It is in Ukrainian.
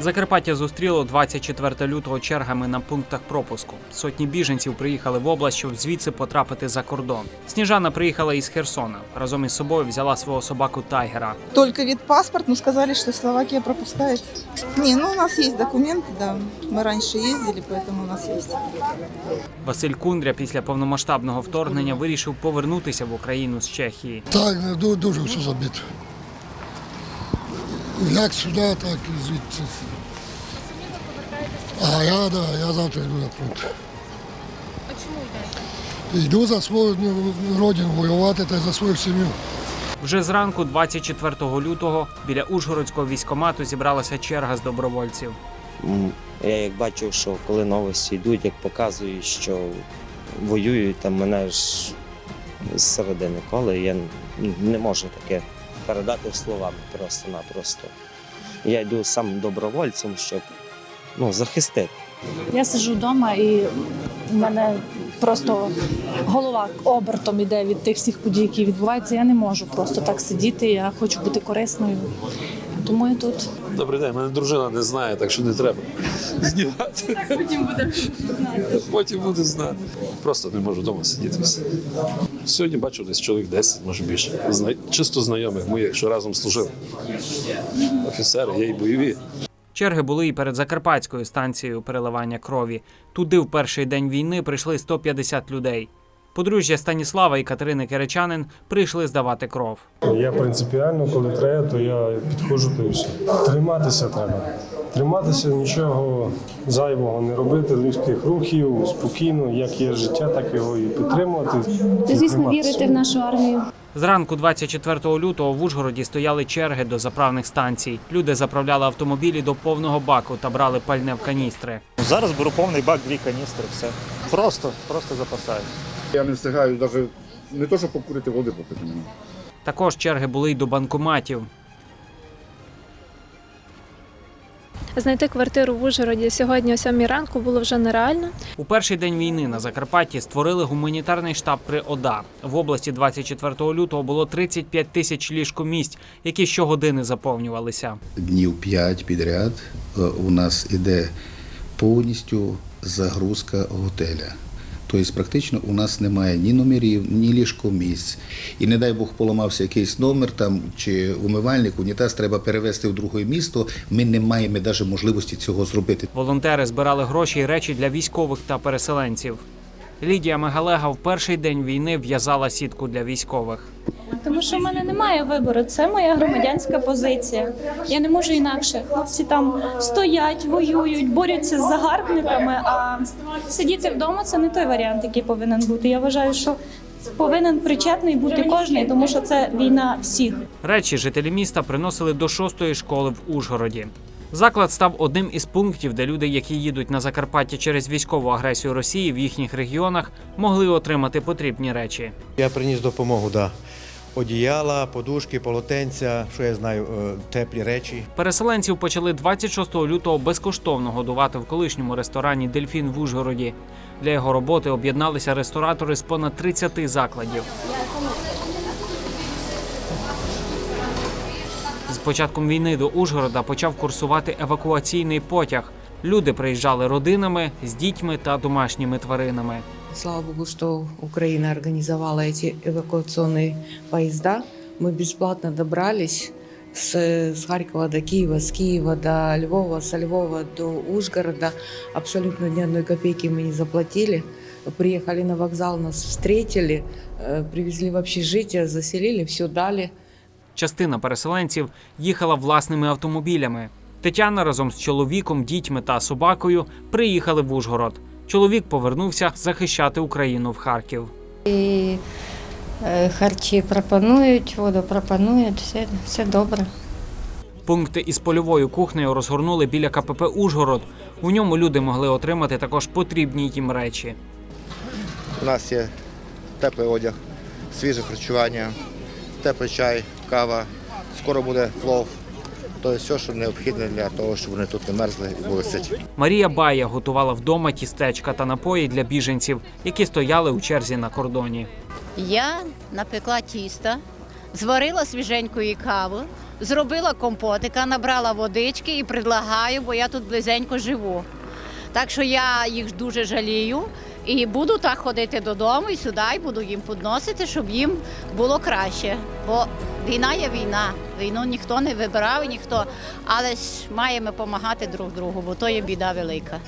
Закарпаття зустріло 24 лютого чергами на пунктах пропуску. Сотні біженців приїхали в область, щоб звідси потрапити за кордон. Сніжана приїхала із Херсона. Разом із собою взяла свого собаку Тайгера. Только вид паспорт, но сказали, что Словакия пропускает. Не, ну у нас есть документы, да. Мы раньше ездили, поэтому у нас есть. Василь Кундря після повномасштабного вторгнення вирішив повернутися в Україну з Чехії. Так, ду- дуже все забито. Як сюди, так і звідси. А я, да, я завтра йду на фронт. А чому йдете? Йду за свою ну, родину воювати та за свою сім'ю. Вже зранку, 24 лютого, біля Ужгородського військомату зібралася черга з добровольців. Я як бачив, що коли новості йдуть, як показують, що воюють, там мене ж з середини кола, я не можу таке передати словами просто-напросто. Я йду сам добровольцем, щоб ну, захистити. Я сиджу вдома і в мене просто голова обертом іде від тих всіх подій, які відбуваються. Я не можу просто так сидіти. Я хочу бути корисною. Тому я тут. Добрий день, мене дружина не знає, так що не треба знімати. Потім буде знати. Потім буде знати. Просто не можу вдома сидіти. все. Сьогодні бачу десь чоловік 10, може більше. Зна... Чисто знайомих моїх, що разом служили. Офіцери, є і бойові. Черги були і перед закарпатською станцією переливання крові. Туди в перший день війни прийшли 150 людей. Подружжя Станіслава і Катерини Керечанин прийшли здавати кров. Я принципіально, коли треба, то я підходжу й все. Триматися треба. Триматися, нічого зайвого не робити, легких рухів, спокійно, як є життя, так його і підтримувати. і Звісно, вірити в нашу армію. Зранку 24 лютого в Ужгороді стояли черги до заправних станцій. Люди заправляли автомобілі до повного баку та брали пальне в каністри. Зараз беру повний бак, дві каністри, все. Просто, просто запасаю. Я не встигаю навіть не то, щоб покурити води попити. мені. Також черги були й до банкоматів. Знайти квартиру в Ужгороді сьогодні о 7 ранку було вже нереально. У перший день війни на Закарпатті створили гуманітарний штаб при ОДА. В області 24 лютого було 35 тисяч ліжкомісць, які щогодини заповнювалися. днів 5 підряд е, у нас іде повністю загрузка готеля. Тобто, практично у нас немає ні номерів, ні ліжкомісць. І не дай Бог поламався якийсь номер там чи умивальник, унітаз треба перевезти в друге місто. Ми не маємо навіть можливості цього зробити. Волонтери збирали гроші і речі для військових та переселенців. Лідія Мегалега в перший день війни в'язала сітку для військових. Тому що в мене немає вибору. Це моя громадянська позиція. Я не можу інакше. Хлопці там стоять, воюють, борються з загарбниками. А сидіти вдома це не той варіант, який повинен бути. Я вважаю, що повинен причетний бути кожний, тому що це війна всіх. Речі жителі міста приносили до шостої школи в Ужгороді. Заклад став одним із пунктів, де люди, які їдуть на Закарпаття через військову агресію Росії в їхніх регіонах, могли отримати потрібні речі. Я приніс допомогу, да. Одіяла, подушки, полотенця, що я знаю, е, теплі речі. Переселенців почали 26 лютого безкоштовно годувати в колишньому ресторані Дельфін в Ужгороді. Для його роботи об'єдналися ресторатори з понад 30 закладів. З початком війни до Ужгорода почав курсувати евакуаційний потяг. Люди приїжджали родинами з дітьми та домашніми тваринами. Слава Богу, что Украина организовала эти эвакуационные поезда. Мы бесплатно добрались с, с Харькова до Киева, с Киева до Львова, со Львова до Ужгорода. Абсолютно ни одной копейки мы не заплатили. Приехали на вокзал, нас встретили, э, привезли в общежитие, заселили, все дали. Частина переселенців їхала власними автомобілями. Тетяна разом з чоловіком, дітьми та собакою приїхали в Ужгород. Чоловік повернувся захищати Україну в Харків. І е, харчі пропонують, воду пропонують, все, все добре. Пункти із польовою кухнею розгорнули біля КПП Ужгород. У ньому люди могли отримати також потрібні їм речі. У нас є теплий одяг, свіже харчування, теплий чай, кава. Скоро буде плов. Тобто все, що необхідне для того, щоб вони тут не мерзли і були ситі. Марія Бая готувала вдома тістечка та напої для біженців, які стояли у черзі на кордоні. Я напекла тісто, зварила свіженької кави, зробила компотика, набрала водички і предлагаю, бо я тут близенько живу. Так що я їх дуже жалію і буду так ходити додому і сюди, і буду їм підносити, щоб їм було краще. Бо війна є війна. Війну ніхто не вибирав ніхто, але ж маємо допомагати друг другу, бо то є біда велика.